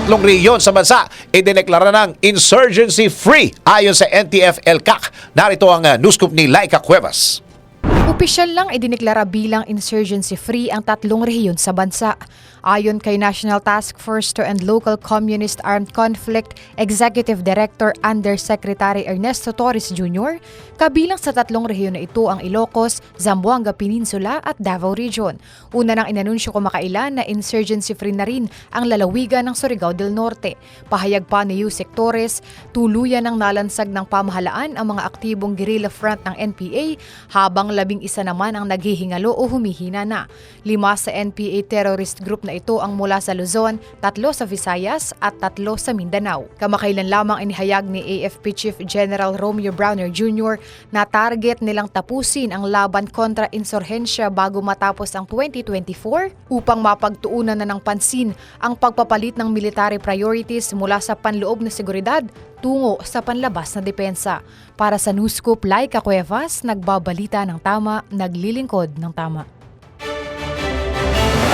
tatlong rehiyon sa bansa idineklara ng insurgency-free ayon sa NTF-ELCAC. Narito ang uh, news scoop ni Laika Cuevas. Opisyal lang idineklara bilang insurgency-free ang tatlong rehiyon sa bansa. Ayon kay National Task Force to End Local Communist Armed Conflict Executive Director Undersecretary Ernesto Torres Jr., kabilang sa tatlong rehiyon na ito ang Ilocos, Zamboanga Peninsula at Davao Region. Una nang inanunsyo kumakailan na insurgency-free na rin ang lalawigan ng Surigao del Norte. Pahayag pa ni Yusek Torres, tuluyan ng nalansag ng pamahalaan ang mga aktibong guerrilla front ng NPA habang labing isa naman ang naghihingalo o humihina na. Lima sa NPA terrorist group na ito ang mula sa Luzon, tatlo sa Visayas at tatlo sa Mindanao. Kamakailan lamang inihayag ni AFP Chief General Romeo Browner Jr. na target nilang tapusin ang laban kontra insurhensya bago matapos ang 2024 upang mapagtuunan na ng pansin ang pagpapalit ng military priorities mula sa panloob na seguridad tungo sa panlabas na depensa. Para sa News Scoop, Laika Cuevas, nagbabalita ng tama, naglilingkod ng tama.